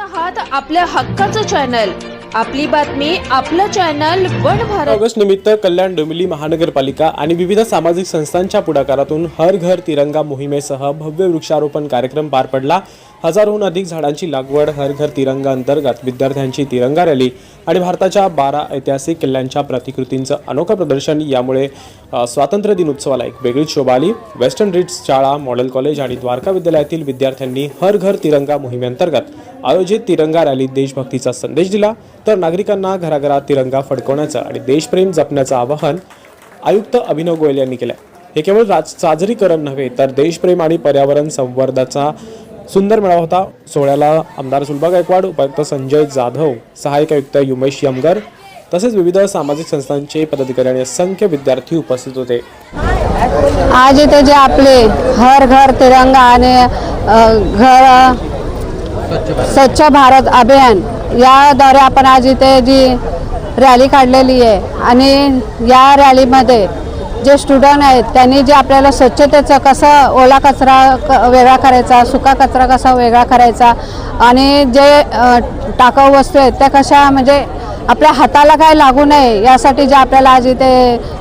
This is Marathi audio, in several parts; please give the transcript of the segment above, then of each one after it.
आहात आपल्या हक्काचं चॅनल. आपली बातमी आपलं चॅनल वन भारत. ऑगस्ट निमित्त कल्याण डोंबिवली महानगरपालिका आणि विविध सामाजिक संस्थांच्या पुढाकारातून हर घर तिरंगा मोहिमेसह भव्य वृक्षारोपण कार्यक्रम पार पडला. हजारहून अधिक झाडांची लागवड हर घर तिरंगा अंतर्गत विद्यार्थ्यांची तिरंगा रॅली आणि भारताच्या बारा ऐतिहासिक किल्ल्यांच्या प्रतिकृतींचं अनोखं प्रदर्शन यामुळे स्वातंत्र्य दिन उत्सवाला एक वेगळीच शोभा आली. वेस्टर्न रिट्स शाळा मॉडेल कॉलेज आणि द्वारका विद्यालयातील विद्यार्थ्यांनी हर घर तिरंगा मोहिमेअंतर्गत आयोजित तिरंगा रॅलीत देशभक्तीचा संदेश दिला तर नागरिकांना घराघरात तिरंगा फडकवण्याचं आणि देशप्रेम जपण्याचं आवाहन आयुक्त अभिनव गोयल यांनी केलं हे केवळ राज साजरीकरण नव्हे तर देशप्रेम आणि पर्यावरण संवर्धाचा सुंदर मेळावा होता. सोहळ्याला आमदार सुलभा गायकवाड उपायुक्त संजय जाधव सहाय्यक आयुक्त युमेश यमगर तसेच विविध सामाजिक संस्थांचे पदाधिकारी आणि असंख्य विद्यार्थी उपस्थित होते. आज इथे जे आपले हर घर तिरंगा आणि घर स्वच्छ भारत अभियान. याद्वारे आपण आज इथे जी रॅली काढलेली आहे आणि या रॅलीमध्ये जे स्टुडंट आहेत त्यांनी जे आपल्याला स्वच्छतेचं कसं ओला कचरा क वेगळा करायचा सुका कचरा कसा वेगळा करायचा आणि जे टाकाऊ वस्तू आहेत त्या कशा म्हणजे आपल्या हाताला काय लागू नये यासाठी जे आपल्याला आज इथे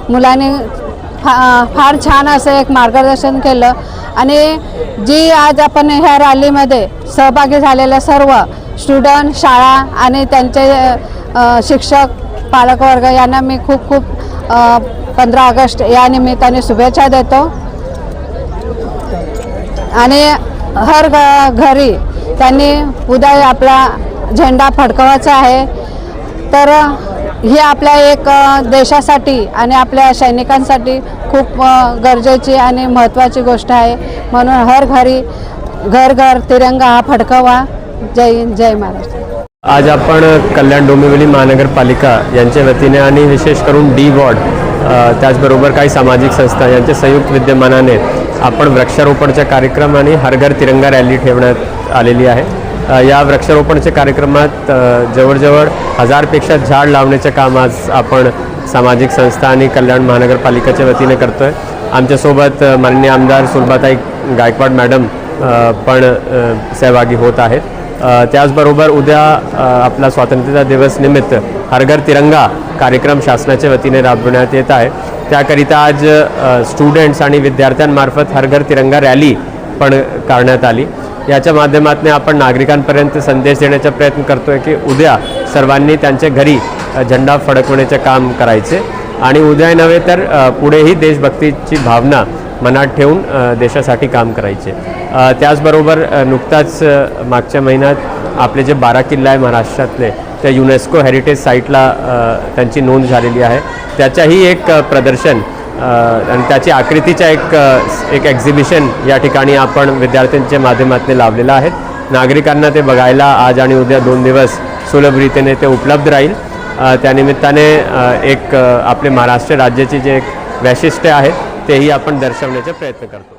मुलांनी फा फार छान असं एक मार्गदर्शन केलं. आणि जी आज आपण ह्या रॅलीमध्ये सहभागी झालेल्या सर्व स्टुडंट शाळा आणि त्यांचे शिक्षक पालकवर्ग यांना मी खूप खूप पंधरा ऑगस्ट या निमित्ताने शुभेच्छा देतो. आणि हर घ घरी त्यांनी उद्या आपला झेंडा फडकवायचा आहे. तर ही आपल्या एक देशासाठी आणि आपल्या सैनिकांसाठी खूप गरजेची आणि महत्त्वाची गोष्ट आहे. म्हणून हर घरी घर घर तिरंगा हा फडकवा. जय हिंद जय महाराष्ट्र. आज आपण कल्याण डोंबिवली महानगरपालिका यांच्या वतीने आणि विशेष करून डी वॉर्ड त्याचबरोबर काही सामाजिक संस्था यांच्या संयुक्त विद्यमानाने आपण वृक्षारोपणचा कार्यक्रम आणि हर घर तिरंगा रॅली ठेवण्यात आलेली आहे. या वृक्षारोपणच्या कार्यक्रमात जवळजवळ हजारपेक्षा झाड लावण्याचं काम आज आपण सामाजिक संस्था आणि कल्याण महानगरपालिकेच्या वतीने करतो आहे आमच्यासोबत माननीय आमदार सुलभाताई गायकवाड मॅडम पण सहभागी होत आहेत. त्याचबरोबर उद्या आपला स्वातंत्र्यता दिवस निमित्त हरघर तिरंगा कार्यक्रम शासनाच्या वतीने राबवण्यात येत आहे. त्याकरिता आज स्टुडंट्स आणि विद्यार्थ्यांमार्फत हरघर तिरंगा रॅली पण करण्यात आली. याच्या माध्यमातून आपण नागरिकांपर्यंत संदेश देण्याचा प्रयत्न करतो आहे की उद्या सर्वांनी त्यांच्या घरी झेंडा फडकवण्याचे काम करायचे. आणि उद्या नव्हे तर पुढेही देशभक्तीची भावना मनात ठेवून देशासाठी काम करायचे. त्याचबरोबर नुकताच मागच्या महिन्यात आपले जे बारा किल्ला आहे महाराष्ट्रातले त्या युनेस्को हेरिटेज साईटला त्यांची नोंद झालेली आहे. त्याच्याही एक प्रदर्शन आणि त्याची आकृतीच्या एक एक एक्झिबिशन या ठिकाणी आपण विद्यार्थ्यांच्या माध्यमातून लावलेलं आहे. नागरिकांना ते बघायला आज आणि उद्या दोन दिवस सुलभ रीतीने ते उपलब्ध राहील. त्यानिमित्ताने एक आपले महाराष्ट्र राज्याची जे एक वैशिष्ट्य आहे तेही आपण दर्शवण्याचा प्रयत्न करतो.